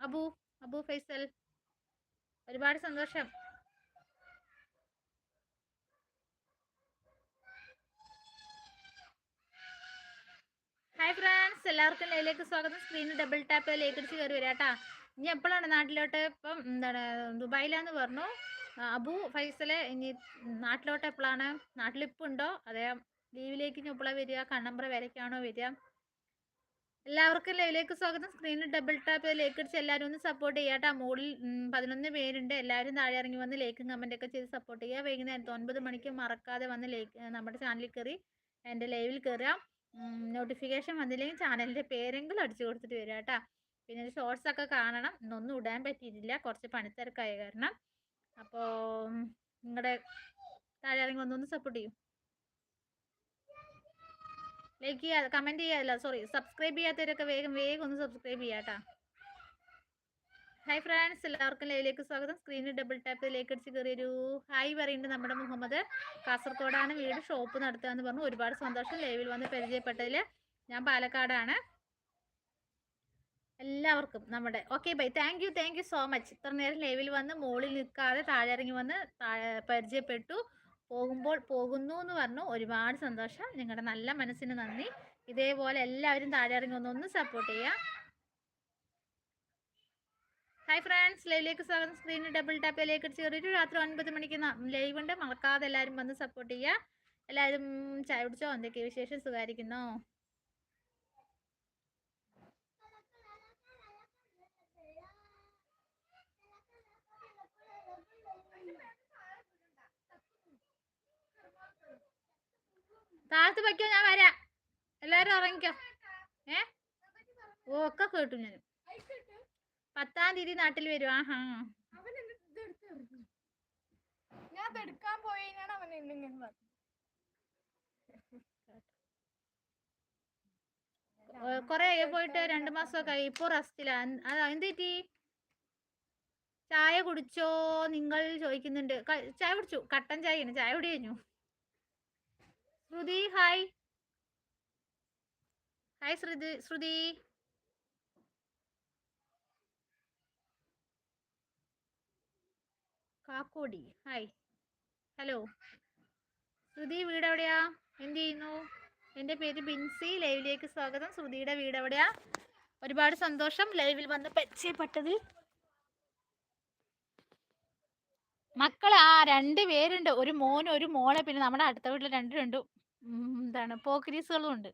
Abu Abu Faisal. ഒരുപാട് സന്തോഷം. ഹായ് ഫ്രണ്ട്സ് എല്ലാവർക്കും ലൈലേക്ക് സ്വാഗതം. സ്ക്രീനിൽ ഡബിൾ ടാപ്പ് ലൈക്ക് അടിച്ച് കയറി വരാം കേട്ടാ ഇനി എപ്പോഴാണ് നാട്ടിലോട്ട്? ഇപ്പം എന്താണ് ദുബായിലാന്ന് പറഞ്ഞു. അബു ഫൈസൽ ഇനി നാട്ടിലോട്ട് എപ്പോഴാണ്? നാട്ടിലിപ്പുണ്ടോ? അതേ ലീവിലേക്ക് ഇനി എപ്പോഴാണ് വരിക? കണ്ണമ്പ്ര വരയ്ക്കാണോ വരിക? എല്ലാവർക്കും ലൈവിലേക്ക് സ്വാഗതം. സ്ക്രീനിൽ ഡബിൾ ടാപ്പ് ലേക്ക് അടിച്ച് എല്ലാവരും ഒന്ന് സപ്പോർട്ട് ചെയ്യാം കേട്ടോ. മുകളിൽ പതിനൊന്ന് പേരുണ്ട്. എല്ലാവരും താഴെ ഇറങ്ങി വന്ന് ലൈക്കും ഒക്കെ ചെയ്ത് സപ്പോർട്ട് ചെയ്യുക. വൈകുന്നേരത്ത് ഒൻപത് മണിക്ക് മറക്കാതെ വന്ന് ലൈക്ക് നമ്മുടെ ചാനലിൽ കയറി എന്റെ ലൈവിൽ കയറുക നോട്ടിഫിക്കേഷൻ വന്നില്ലെങ്കിൽ ചാനലിന്റെ പേരെങ്കിലും അടിച്ചു കൊടുത്തിട്ട് വരിക കേട്ടോ. പിന്നെ ഷോർട്സ് ഒക്കെ കാണണം. ഇന്നൊന്നും ഇടാൻ പറ്റിയിട്ടില്ല. കുറച്ച് പണിത്തിരക്കായ കാരണം. അപ്പോൾ നിങ്ങളുടെ താഴെ ഇറങ്ങി വന്നൊന്ന് സപ്പോർട്ട് ചെയ്യും. ലൈക്ക് ചെയ്യാ കമന്റ് ചെയ്യാല്ല. സോറി സബ്സ്ക്രൈബ് ചെയ്യാത്തവരൊക്കെ വേഗം വേഗം ഒന്ന് സബ്സ്ക്രൈബ് ചെയ്യാട്ടാ ഹായ് ഫ്രണ്ട്സ് എല്ലാവർക്കും ലൈവിലേക്ക് സ്വാഗതം. സ്ക്രീനിൽ ഡബിൾ ടാപ്പ് ലേക്ക് അടിച്ച് കയറി ഒരു ഹായ് പറയുന്നുണ്ട് നമ്മുടെ മുഹമ്മദ്. കാസർഗോഡാണ് വീട് ഷോപ്പ് നടത്തുക എന്ന് പറഞ്ഞു. ഒരുപാട് സന്തോഷം ലൈവിൽ വന്ന് പരിചയപ്പെട്ടതിൽ ഞാൻ പാലക്കാടാണ്. എല്ലാവർക്കും നമ്മുടെ okay bye thank you thank you so much ഇത്ര നേരം ലൈവിൽ വന്ന് മുകളിൽ നിൽക്കാതെ താഴെ ഇറങ്ങി വന്ന് പരിചയപ്പെട്ടു. പോകുമ്പോൾ പോകുന്നു എന്ന് പറഞ്ഞു. ഒരുപാട് സന്തോഷം. നിങ്ങളുടെ നല്ല മനസ്സിന് നന്ദി. ഇതേപോലെ എല്ലാവരും താഴെ ഇറങ്ങി ഒന്ന് ഒന്ന് സപ്പോർട്ട് ചെയ്യുക ഹായ് ഫ്രണ്ട്സ് ലൈവിലേക്ക് സ്വാഗതം. സ്ക്രീനിൽ ഡബിൾ ടാപ്പിലേക്ക് അടിച്ച് കയറിയിട്ട് രാത്രി ഒൻപത് മണിക്ക് ലൈവ് ഉണ്ട്. മറക്കാതെ എല്ലാവരും വന്ന് സപ്പോർട്ട് ചെയ്യുക എല്ലാവരും ചായ കുടിച്ചോ? എന്തൊക്കെ വിശേഷം? സുഖമായിരിക്കുന്നോ താഴത്ത് വയ്ക്കോ ഞാൻ വരാം. എല്ലാരും ഇറങ്ങിക്കോ ഏ? ഓ ഒക്കെ കേട്ടു ഞാൻ. പത്താം തീയതി നാട്ടിൽ വരും. ആഹാ. ഞാൻ എടുക്കാൻ അവൻ പറഞ്ഞത് കൊറേ പോയിട്ട് രണ്ടു മാസമൊക്കെ ആയി. ഇപ്പൊ റെസ്റ്റിലാ. അതാ എന്ത് പറ്റി? ചായ കുടിച്ചോ? നിങ്ങൾ ചോദിക്കുന്നുണ്ട്. ചായ കുടിച്ചു. കട്ടൻ ചായയാണ്. ചായ കുടി കഴിഞ്ഞു. Shruthi hi. Hi Shruthi Shruthi. Kakkodi hi. Hello. Shruthi വീട് എവിടെയാ? എന്ത് ചെയ്യുന്നു? എന്റെ പേര് ബിൻസി. ലൈവിലേക്ക് സ്വാഗതം. ശ്രുതിയുടെ വീട് എവിടെയാ? ഒരുപാട് സന്തോഷം ലൈവിൽ വന്ന് പരിചയപ്പെട്ടതിൽ. മക്കൾ ആ രണ്ട് പേരുണ്ട്. ഒരു മോനും ഒരു മോളെ പിന്നെ നമ്മുടെ അടുത്ത വീട്ടിൽ രണ്ട് രണ്ടും എന്താണ് പോക്രീസുകളും ഉണ്ട്.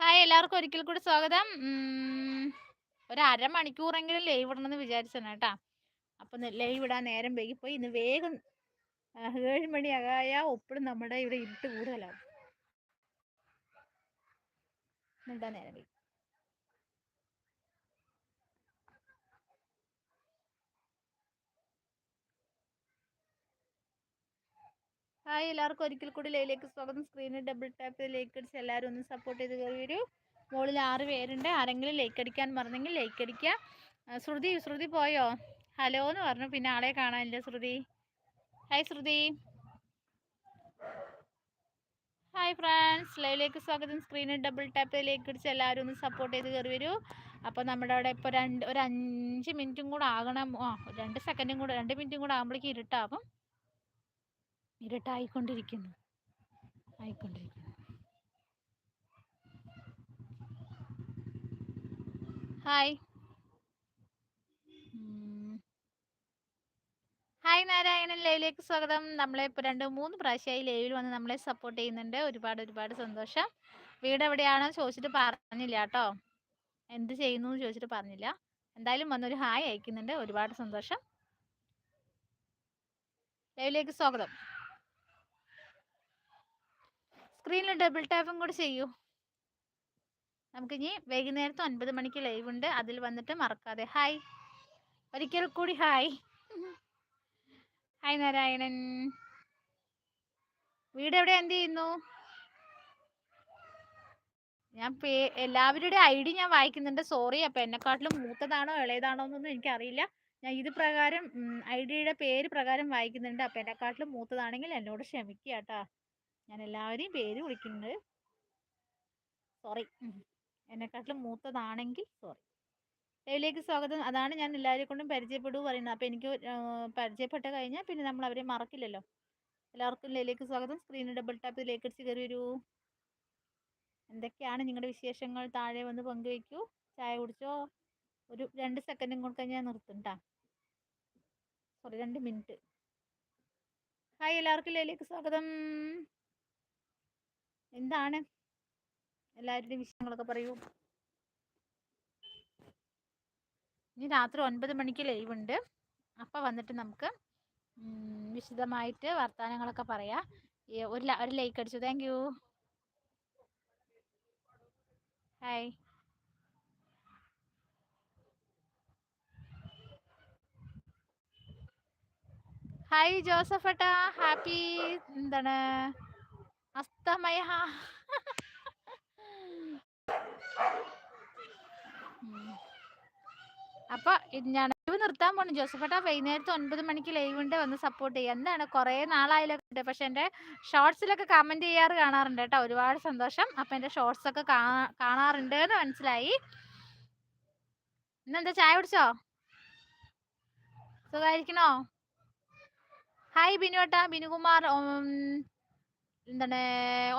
ഹായ് എല്ലാവർക്കും ഒരിക്കൽ കൂടി സ്വാഗതം. ഒരു അരമണിക്കൂറെങ്കിലും ലൈവ് ഇടണമെന്ന് വിചാരിച്ചാണ് കേട്ടാ. അപ്പൊ ലൈവ് ഇടാൻ നേരം വൈകിപ്പോയി. ഇന്ന് വേഗം ഏഴ് ഏഴ് മണിയാകായ ഒപ്പഴും നമ്മുടെ ഇവിടെ ഇരുട്ട് കൂടുതലാവും. നേരം വൈകി ഹായ് എല്ലാവർക്കും ഒരിക്കൽ കൂടി ലൈവിലേക്ക് സ്വാഗതം. സ്ക്രീനിൽ ഡബിൾ ടാപ്പ് ലൈക്ക് അടിച്ച് എല്ലാവരും ഒന്ന് സപ്പോർട്ട് ചെയ്ത് കയറി വരൂ. മുകളിൽ ആറ് പേരുണ്ട്. ആരെങ്കിലും ലൈക്ക് അടിക്കാൻ മറന്നെങ്കിൽ ലൈക്ക് അടിക്കുക ശ്രുതി ശ്രുതി പോയോ? ഹലോ എന്ന് പറഞ്ഞു. പിന്നെ ആളെ കാണാനില്ല Shruthi. Hi Shruthi. Hi friends ലൈവിലേക്ക് സ്വാഗതം. സ്ക്രീനിൽ ഡബിൾ ടാപ്പ് ലൈക്ക് അടിച്ച് എല്ലാവരും ഒന്ന് സപ്പോർട്ട് ചെയ്ത് കയറി വരൂ. അപ്പോൾ നമ്മുടെ അവിടെ ഇപ്പോൾ രണ്ട് ഒരു അഞ്ച് മിനിറ്റും കൂടെ ആകണം. ആ രണ്ട് സെക്കൻഡും കൂടെ രണ്ട് മിനിറ്റും കൂടെ ആകുമ്പോഴേക്കും ഇരുട്ടാകും ഇരുട്ടായിക്കൊണ്ടിരിക്കുന്നു. ആയിക്കൊണ്ടിരിക്കുന്നു. ഹായ്. ഹായ് നാരായണൻ. ലൈവിലേക്ക് സ്വാഗതം. നമ്മളെ ഇപ്പോൾ രണ്ട് മൂന്ന് പ്രാവശ്യമായി ലൈവിൽ വന്ന് നമ്മളെ സപ്പോർട്ട് ചെയ്യുന്നുണ്ട്. ഒരുപാട് ഒരുപാട് സന്തോഷം. വീട് എവിടെയാണോ ചോദിച്ചിട്ട് പറഞ്ഞില്ല കേട്ടോ. എന്ത് ചെയ്യുന്നു എന്ന് ചോദിച്ചിട്ട് പറഞ്ഞില്ല. എന്തായാലും വന്നൊരു ഹായ് അയക്കുന്നുണ്ട്. ഒരുപാട് സന്തോഷം. ലൈവിലേക്ക് സ്വാഗതം. സ്ക്രീനിൽ ഡബിൾ ടാപ്പും കൂടി ചെയ്യൂ. നമുക്ക് ഇനി വൈകുന്നേരത്തെ ഒൻപത് മണിക്ക് ലൈവ് ഉണ്ട്. അതിൽ വന്നിട്ട് മറക്കാതെ. ഹായ് ഒരിക്കൽ കൂടി ഹായ് ഹായ് നാരായണൻ. വീട് എവിടെ എന്ത് ചെയ്യുന്നു? ഞാൻ പേ എല്ലാവരുടെ ഐ ഡി ഞാൻ വായിക്കുന്നുണ്ട്. സോറി അപ്പം എന്നെക്കാട്ടിലും മൂത്തതാണോ ഇളയതാണോ എന്നൊന്നും എനിക്കറിയില്ല. ഞാൻ ഇത് പ്രകാരം ഐ ഡിയുടെ പേര് പ്രകാരം വായിക്കുന്നുണ്ട്. അപ്പം എന്നെക്കാട്ടിലും മൂത്തതാണെങ്കിൽ എന്നോട് ക്ഷമിക്കുക കേട്ടോ. ഞാൻ എല്ലാവരെയും പേര് വിളിക്കുന്നത് സോറി. എന്നെക്കാട്ടിലും മൂത്തതാണെങ്കിൽ സോറി. ലൈവിലേക്ക് സ്വാഗതം. അതാണ് ഞാൻ എല്ലാവരെയും കൊണ്ടും പരിചയപ്പെടൂ പറയുന്നത്. അപ്പോൾ എനിക്ക് പരിചയപ്പെട്ട കഴിഞ്ഞാൽ പിന്നെ നമ്മൾ അവരെ മറക്കില്ലല്ലോ. എല്ലാവർക്കും ലൈവിലേക്ക് സ്വാഗതം. സ്ക്രീനിൽ ഡബിൾ ടാപ്പ് ലേക്ക് അടിച്ച് കയറി വരൂ. എന്തൊക്കെയാണ് നിങ്ങളുടെ വിശേഷങ്ങൾ? താഴെ വന്ന് പങ്കുവയ്ക്കൂ. ചായ കുടിച്ചോ? ഒരു രണ്ട് സെക്കൻഡും കൊണ്ട് ഞാൻ നിർത്തും കേട്ടോ സോറി രണ്ട് മിനിറ്റ്. ഹായ് എല്ലാവർക്കും ലൈവിലേക്ക് സ്വാഗതം. എന്താണ്? എല്ലാവരുടെയും വിഷയങ്ങളൊക്കെ പറയൂ. ഇനി രാത്രി ഒൻപത് മണിക്ക് ലൈവ് ഉണ്ട് അപ്പോൾ വന്നിട്ട് നമുക്ക് വിശദമായിട്ട് വർത്തമാനങ്ങളൊക്കെ പറയാം. ഒരു ഒരു ലൈക്ക് അടിച്ചു. Thank you hi hi Joseph ഏട്ടാ ഹാപ്പി എന്താണ്? അസ്തമയ. അപ്പൊ ഞാൻ ലൈവ് നിർത്താൻ പോണു. ജോസഫേട്ടാ വൈകുന്നേരത്തെ ഒൻപത് മണിക്ക് ലൈവ് ഉണ്ട് വന്ന് സപ്പോർട്ട് ചെയ്യുക എന്താണ്? കുറെ നാളായാലൊക്കെ ഉണ്ട് പക്ഷെ എന്റെ ഷോർട്സിലൊക്കെ കമന്റ് ചെയ്യാറ് കാണാറുണ്ട് കേട്ടോ. ഒരുപാട് സന്തോഷം. അപ്പൊ എന്റെ ഷോർട്സ് ഒക്കെ കാണാറുണ്ട് എന്ന് മനസ്സിലായി ഇന്നെന്താ ചായ കുടിച്ചോ? സുഖമായിരിക്കണോ ഹായ് ബിനുവേട്ടാ ബിനുകുമാർ എന്താണ്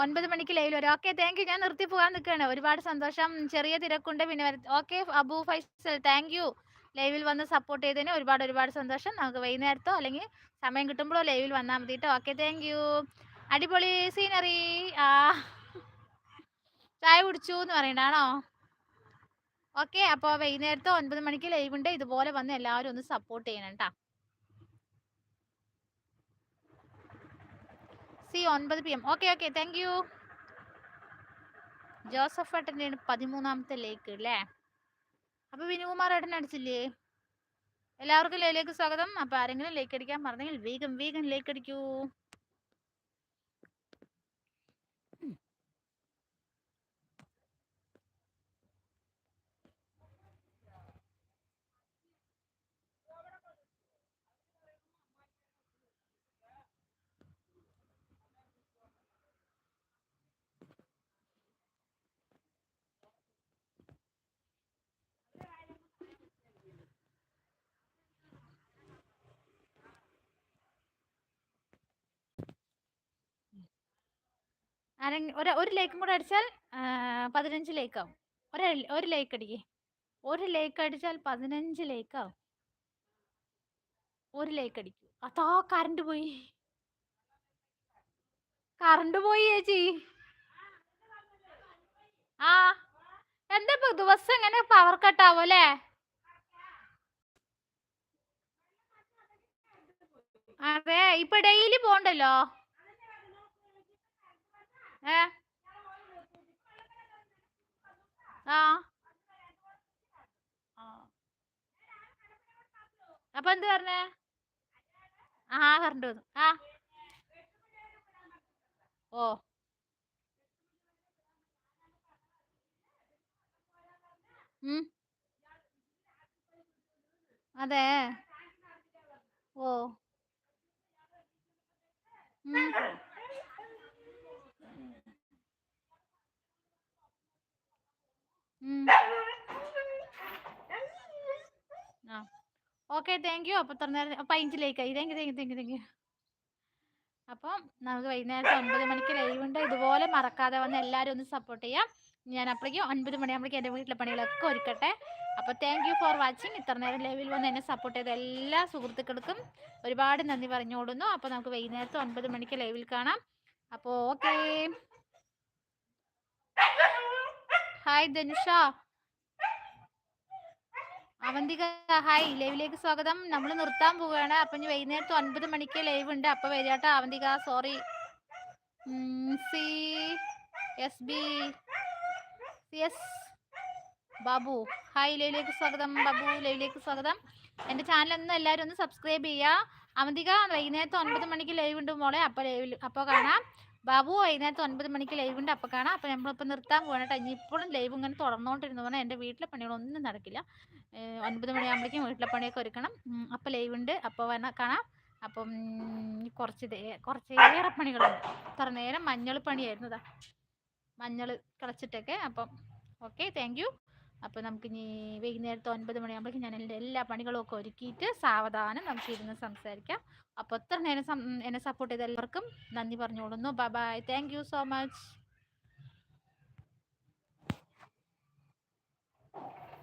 ഒൻപത് മണിക്ക് ലൈവിൽ വരും. ഓക്കെ താങ്ക് യു ഞാൻ നിർത്തി പോകാൻ നിൽക്കുകയാണ് ഒരുപാട് സന്തോഷം. ചെറിയ തിരക്കുണ്ട്. പിന്നെ okay Abu Faisal thank you ലൈവിൽ വന്ന് സപ്പോർട്ട് ചെയ്തതിന് ഒരുപാട് ഒരുപാട് സന്തോഷം. നമുക്ക് വൈകുന്നേരത്തോ അല്ലെങ്കിൽ സമയം കിട്ടുമ്പോഴോ ലൈവിൽ വന്നാൽ മതി കേട്ടോ ഓക്കെ താങ്ക് യു അടിപൊളി സീനറി ആ. ചായ കുടിച്ചു എന്ന് പറയണ്ടാണോ ഓക്കെ അപ്പോൾ വൈകുന്നേരത്തോ ഒൻപത് മണിക്ക് ലൈവ് ഉണ്ട് ഇതുപോലെ വന്ന് എല്ലാവരും ഒന്ന് സപ്പോർട്ട് ചെയ്യണം കേട്ടോ സി ഒൻപത് P M okay okay thank you Joseph ഏട്ടന്റെയാണ് പതിമൂന്നാമത്തെ ലേക്ക് അല്ലേ അപ്പോൾ വിനുകുമാർ ഏട്ടൻ അടിച്ചില്ലേ? എല്ലാവർക്കും ലേലേക്ക് സ്വാഗതം. അപ്പോൾ ആരെങ്കിലും ലേക്ക് അടിക്കാൻ പറഞ്ഞെങ്കിൽ വേഗം വേഗം ലേക്ക് അടിക്കൂ. ഒരു ഒരു ലേക്കും കൂടെ അടിച്ചാൽ പതിനഞ്ച് ലേക്കാവും. ഒരു ഒരു ലേക്ക് അടിക്കേ. ഒരു ലേക്ക് അടിച്ചാൽ പതിനഞ്ച് ലേക്കാവും. ഒരു ലേക്ക് അടിക്കും. അതാ കറണ്ട് പോയി. കറണ്ട് പോയി ചേച്ചി. ആ എന്താ ഇപ്പൊ ദിവസം എങ്ങനെ പവർ കട്ടാവും അല്ലേ? അതെ ഇപ്പൊ ഡെയിലി പോണ്ടല്ലോ. അപ്പൊ എന്ത് പറഞ്ഞേ ആ കറണ്ട് വന്നു ആ ഓ ഉം അതെ ഓ ഓക്കെ താങ്ക് യു അപ്പോൾ ഇത്ര നേരം ലൈക്കായി thank you thank you thank you thank you അപ്പം നമുക്ക് വൈകുന്നേരത്തെ ഒൻപത് മണിക്ക് ലൈവ് ഉണ്ട്. ഇതുപോലെ മറക്കാതെ വന്ന് എല്ലാവരും ഒന്ന് സപ്പോർട്ട് ചെയ്യാം. ഞാൻ അപ്പോഴേക്കും ഒൻപത് മണിയാകുമ്പോഴേക്കും എന്റെ വീട്ടിലെ പണികളൊക്കെ ഒരുക്കട്ടെ. അപ്പോൾ താങ്ക് യു ഫോർ വാച്ചിങ് ഇത്ര നേരം ലൈവിൽ വന്ന് എന്നെ സപ്പോർട്ട് ചെയ്ത എല്ലാ സുഹൃത്തുക്കൾക്കും ഒരുപാട് നന്ദി പറഞ്ഞുകൊടുന്നു അപ്പോൾ നമുക്ക് വൈകുന്നേരത്തെ ഒൻപത് മണിക്ക് ലൈവിൽ കാണാം. അപ്പോൾ okay hi Dhanusha. Avanthika hi. ലൈവിലേക്ക് സ്വാഗതം. നമ്മൾ നിർത്താൻ പോവുകയാണ്. അപ്പൊ ഇനി വൈകുന്നേരത്ത് ഒൻപത് മണിക്ക് ലൈവ് ഉണ്ട്. അപ്പൊ വരികട്ടോ Avanthika. Sorry C S B C S Babu. Hi ലൈവിലേക്ക് സ്വാഗതം ബാബു. ലൈവിലേക്ക് സ്വാഗതം. എന്റെ ചാനൽ ഒന്ന് എല്ലാവരും ഒന്ന് സബ്സ്ക്രൈബ് ചെയ്യുക. അവന്തിക വൈകുന്നേരത്തെ ഒൻപത് മണിക്ക് ലൈവ് ഉണ്ട് മോളെ. അപ്പോൾ ലൈവിൽ അപ്പോൾ കാണാം. ബാബു വൈകുന്നേരത്ത് ഒൻപത് മണിക്ക് ലൈവ് ഉണ്ട്. അപ്പോൾ കാണാം. അപ്പോൾ നമ്മളിപ്പോൾ നിർത്താൻ പോകണം ഇപ്പോഴും ലൈവ് ഇങ്ങനെ തുടർന്നുകൊണ്ടിരുന്നു പറഞ്ഞാൽ എന്റെ വീട്ടിലെ പണികളൊന്നും നടക്കില്ല. ഒൻപത് മണിയാകുമ്പോഴേക്കും വീട്ടിലെ പണിയൊക്കെ ഒരുക്കണം. അപ്പോൾ ലൈവ് ഉണ്ട്. അപ്പോൾ വന്ന കാണാം. അപ്പം കുറച്ച് കുറച്ചേറെ പണികളുണ്ട്. ഇത്ര നേരം മഞ്ഞൾ പണിയായിരുന്നു ഇതാ മഞ്ഞൾ കളച്ചിട്ടൊക്കെ. അപ്പം ഓക്കെ താങ്ക് അപ്പോൾ നമുക്ക് ഇനി വൈകുന്നേരത്തെ ഒൻപത് മണിയാകുമ്പോഴേക്കും ഞാൻ എന്റെ എല്ലാ പണികളും ഒക്കെ ഒരുക്കിയിട്ട് സാവധാനം നമുക്ക് ഇരുന്ന് സംസാരിക്കാം. അപ്പോൾ എത്ര നേരം എന്നെ സപ്പോർട്ട് ചെയ്ത എല്ലാവർക്കും നന്ദി പറഞ്ഞോളുന്നു bye bye thank so much